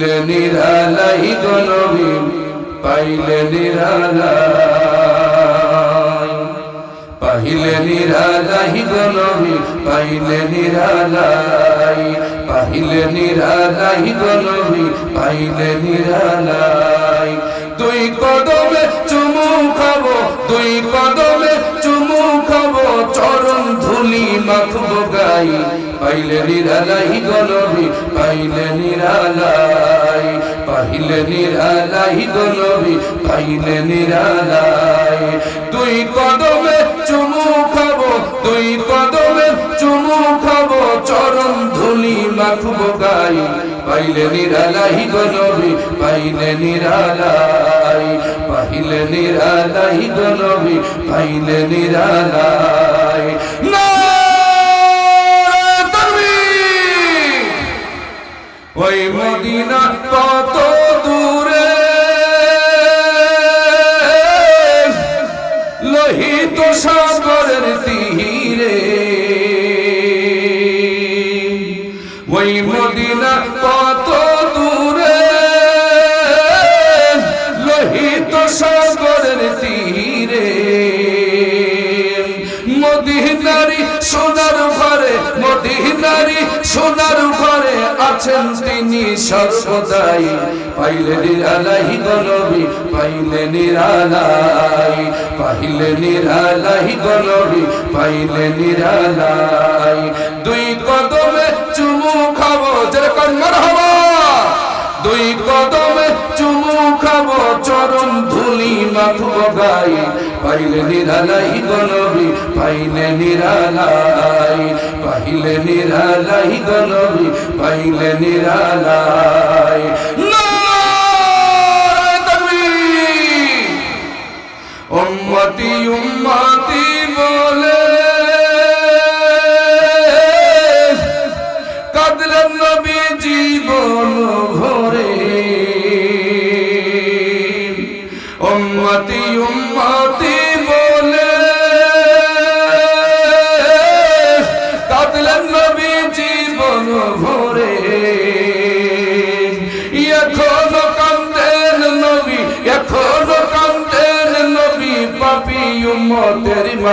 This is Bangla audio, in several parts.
নিরালাই গনবী পাইলে নিরালাই পাহিলে নিরালাই গনবী পাইলে নিরালাই পাহিলে নিরালাই গনবী পাইলে নিরালাই দুই কদমে চুমু খাব, দুই কদমে চুমু খাব, চরণ ধুলি মাখবো গাই। পাইলে নিরালাই গনবী পাইলে নিরালাই পাইলে নিরালাই গনবী পাইলে নিরালাই। দুই কদমে চুমু খাব, দুই কদমে চুমু খাব, চরণ ধুলি মাখবো গাই। পাইলে নিরালাই গনবী পাইলে নিরালাই পাইলে নিরালাই গনবী পাইলে নিরালাই। না ওই মদিনা কত দূরে? লোহিত সাগরের তীরে। ওই মদিনা কত দূরে? লোহিত সাগরের তীরে। মদিনারি সোনার ঘরে, মদিনারি সোনার ঘরে আছেন তিনি সর্বদাই। পাইলে নিরালাই গনবী পাইলে নিরালাই। পাইলে নিরালাই গনবী পাইলে নিরালাই। দুই কদমে চুমু খাব, যেরকম মারহাবা। দুই কদমে চুমু খাব চরণ ধুলি পাইলে নিরালাই গনবী পাইলে নিরালাই পাইলে নিরালাই গনবী পাইলে নিরালাই! উম্মতি উম্মতি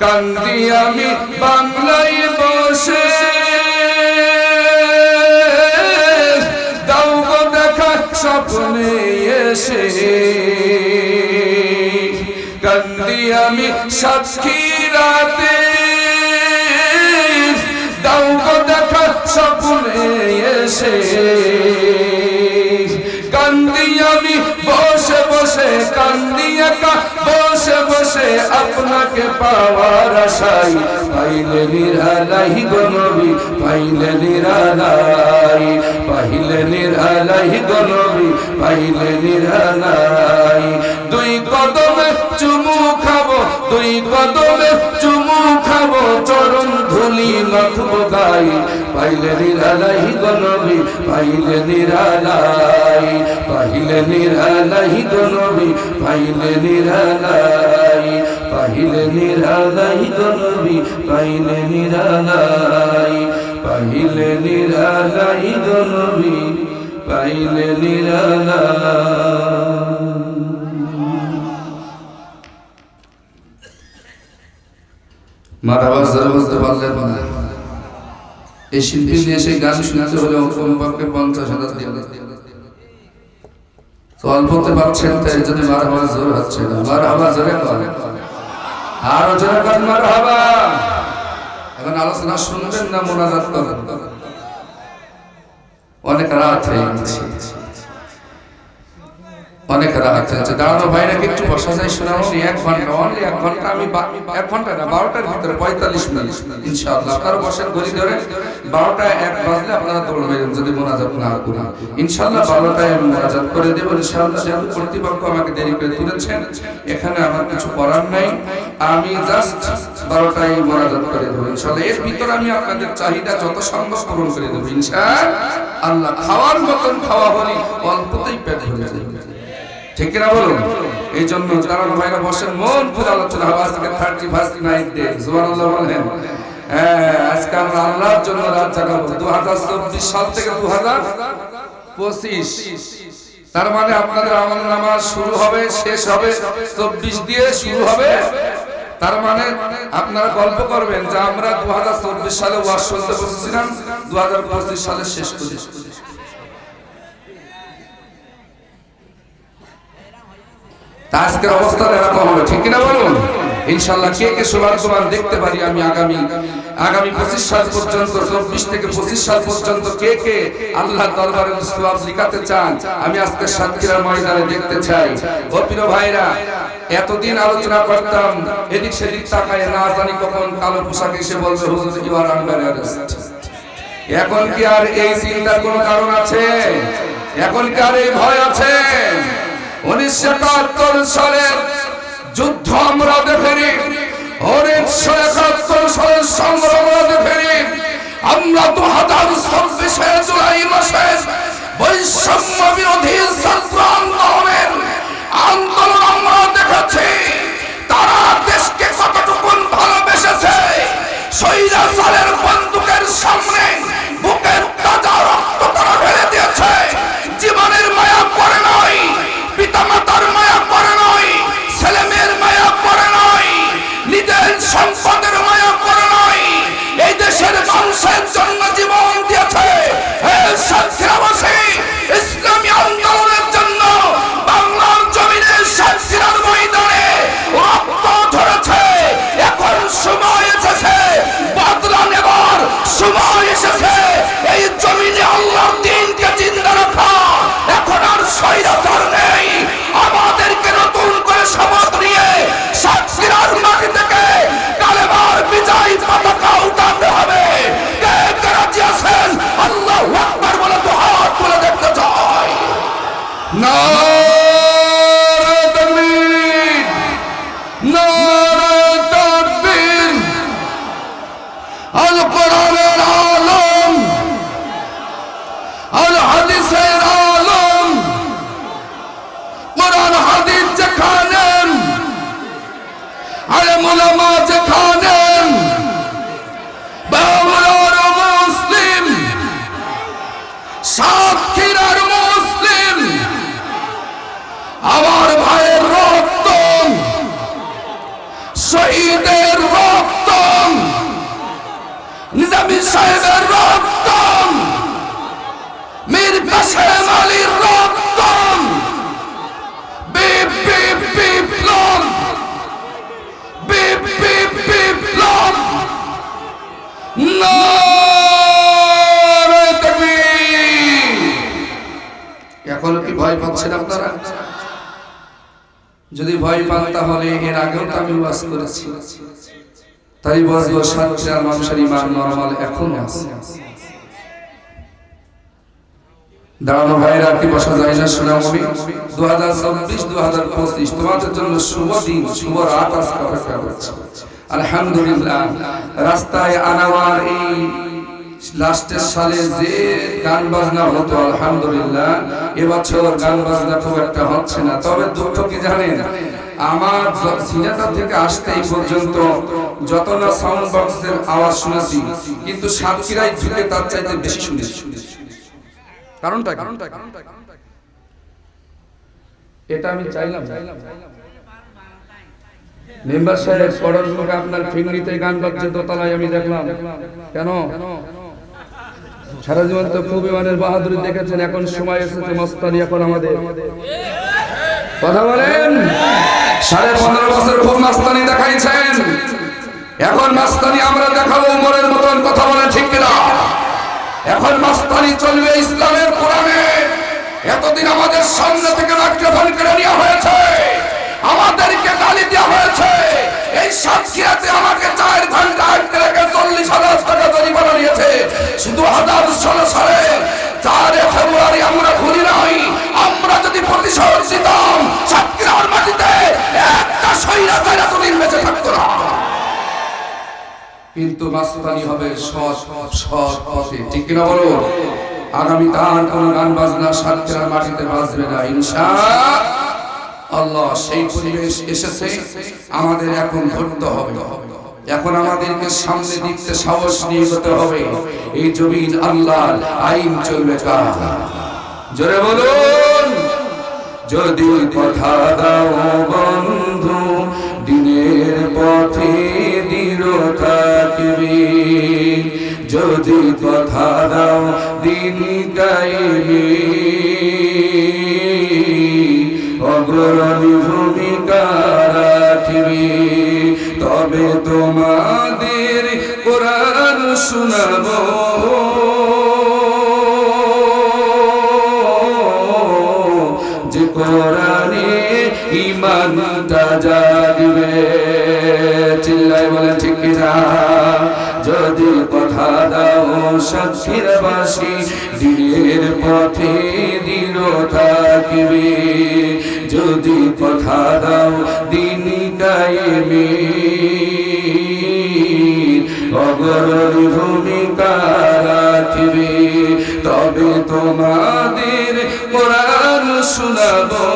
কান্দি আমি বাংলায় বসে। দাও দেখা স্বপ্নে এসে। কান্দি আমি সাক্ষী বসে কান্দি একা, বসে বসে আপনাকে পাওয়ার আশাই পাইলে নিরালাই গনবী পাইলে নিরালাই। পাইলে নিরালাই গনবী পাইলে নিরালাই। দুই কদমে চুমু খাব, দুই কদমে চুমু খাব, চরণ ধুলি মাখবো গাই পাইলে নিরালাই গনবী পাইলে নিরালাই পাইলে নিরালাই গনবী পাইলে নিরালাই পাইলে নিরালাই গনবী পাইলে নিরালাই পাইলে নিরালাই গনবী পাইলে নিরালাই। মারাবাস যারা বলতে পারলেন না এই শিল্পী নিয়ে সেই গান শুনতে হলে কমপক্ষে পঞ্চাশ হাজার দিয়ে তো অল্পতে পাচ্ছেন তাই জন্য বার হাবা জোর হচ্ছে না। বার হাবা জোরে আরও জোরে করেন মার হাবা এখন আলোচনা শুনবেন না, মোনাজাত করেন অনেক রাত হয়ে গেছে। অনেক রাত হয়েছে দাঁড়ানো ভাইরাকে একটু বসা যায় শোনাবো এক ঘণ্টা অনলি এক ঘণ্টা, আমি এক ঘণ্টা না, বারোটার ভিতরে, পঁয়তাল্লিশ মিনিট, ইনশাআল্লাহ। আপনারা বসেন ঘড়ি ধরে বারোটা এক বাজলে আপনারা দৌড়বেন যদি মোনাজাত না করি ইনশাআল্লাহ বারোটায় আমি মোনাজাত করে দেবো, ইনশাআল্লাহ যেহেতু কর্তৃপক্ষ আমাকে দেরি করে তুলেছেন, এখানে আমার কিছু করার নাই। আমি জাস্ট বারোটায় মোনাজাত করে দেবো, ইনশাআল্লাহ। এর ভিতরে আমি আপনাদের চাহিদা যত সম্ভব পূরণ করে দেবো, ইনশাআল্লাহ। খাওয়ার মতন খাওয়া হলে অল্পতেই পেট ভরে যাবে। ঠিক কিনা বলুন? এই জন্য দাঁড়ানো ভাইরা বসেন, মন খুলে আলোচনা হবে। আজকে থার্টি ফার্স্ট নাইট ডে জুয়ান আল্লাহ বলেন। হ্যাঁ আজকে আমরা আল্লাহর জন্য রাত দু হাজার চব্বিশ সাল থেকে দু হাজার পঁচিশ। তার মানে আপনাদের আমল নামাজ শুরু হবে, শেষ হবে, চব্বিশ দিয়ে শুরু হবে। তার মানে আপনারা গল্প করবেন যে আমরা দু হাজার চব্বিশ সালে ওয়াশ শুনতে বসেছিলাম দু হাজার পঁচিশ সালে শেষ করেছি তা আজকের অবস্থা এরকম হবে, ঠিক কিনা বলুন? ইনশাল্লাহ কে কে সৌভাগ্যবান দেখতে পারি আমি আগামী আগামী পঁচিশ সাল পর্যন্ত, চব্বিশ থেকে পঁচিশ সাল পর্যন্ত কে কে আল্লাহ দরবারে সওয়াব লিখাতে চান, আমি আজকে সাতক্ষীরার ময়দানে দেখতে চাই। ও ভাইরা, এতদিন আলোচনা করতাম, এদিক সেদিক তাকায়, না জানি কখন কালো পোশাক এসে বলবে, হুজুর ইউ আর এখন কি আর এই চিন্তার কোনো কারণ আছে? এখন কি আর এই ভয় আছে? উনিশশো একাত্তর সালের যুদ্ধ আমরা দেখেনি। উনিশশো একাত্তর সালের সংগ্রাম আমরা দেখেনি। আমরা দু হাজার ছাব্বিশে জুলাই মাসে সাতক্ষীরার মুসলিম। আমার ভাইয়ের রক্ত। শহীদের রক্ত। নিজামী সাহেবের রক্ত। মীর কাসেম এখনও কি ভয় পাচ্ছেন আপনারা? যদি ভয় পান তাহলে এর আগেও তো আমি ওয়াজ করেছি। তাই বলব সাতক্ষীরার মানুষের ইমান নরমাল এখনও আছে। দাঁড়ানো ভাইরা, কি বসা যায় না সোনামণি দু হাজার চব্বিশ দু হাজার পঁচিশ, তোমাদের জন্য শুভ দিন, শুভ রাত অপেক্ষা করছে। আলহামদুলিল্লাহ, রাস্তায় আনাওয়ার এই লাস্টের সালে যে গান বাজনা হতো, আলহামদুলিল্লাহ, এবছর গান বাজনা খুব একটা হচ্ছে না। তবে দুঃখ কি জানেন? আমার সিনেমা থেকে আসতে এই পর্যন্ত যত না সাউন্ড বক্সের আওয়াজ শুনেছি, কিন্তু সাতক্ষীরায় ঢুকে তার চাইতে বেশি শুনেছি। কারণটা কারণটা এটা আমি চাইলাম মেম্বার সাহেব পড়ার লোক আপনার ফিঙ্গিতে গান বাজছে দোতলায় আমি দেখলাম। কেন? সারা জীবন তো খুব ইমানের বাহাদুরি দেখেছেন, এখন সময় এসেছে মস্তানি এখন আমাদের। কথা বলেন? সাড়ে পনেরো বছর খুব মাস্তানি দেখাইছেন। এখন মাস্তানি আমরা দেখাবো উমরের মতন, কথা বলে ঠিক কিনা? এখন মাস্তানি চলবে ইসলামের কোরআনে। এতদিন আমাদের সামনে থেকে মাইক্রোফোন কেড়ে নেওয়া হয়েছে। আমাদেরকে গালি দেওয়া হয়েছে। এই সাক্ষীরাতে সালে চারে ফেব্রুয়ারি আমরা নাই, আমরা যদি প্রতিশোধ দিতাম মাটিতে একটা সৈরাচার এতদিন বেঁচে থাকতো না। কিন্তু হবে সৎ সৎ ঠিক কিনা বলো? আগামী তার কোন গান বাজনা সাতক্ষীরার মাটিতে বাজবে না, ইনশা আল্লাহ, সেই পরিবেশ এসেছে, আমাদের এখন ধরতে হবে। এখন আমাদেরকে সামনে দিকতে সাহস নিয়ে যেতে হবে। এই জমিন আল্লাহ আইন চলবে জোরে বলুন। যদি কথা দাও বন্ধু, দিনের পথে দৃঢ় থাকবি যদি কথা দাও দিন গাইবি শোনাবো। যে কোরআনে ইমানটা জাগবে। চিল্লাই বলে ঠিক কিনা যদি কথা দাও সাক্ষীর বাসী, দিনের পথে দৃঢ় থাকবে। যদি কথা দাও দিন কায়েমে শোনাবো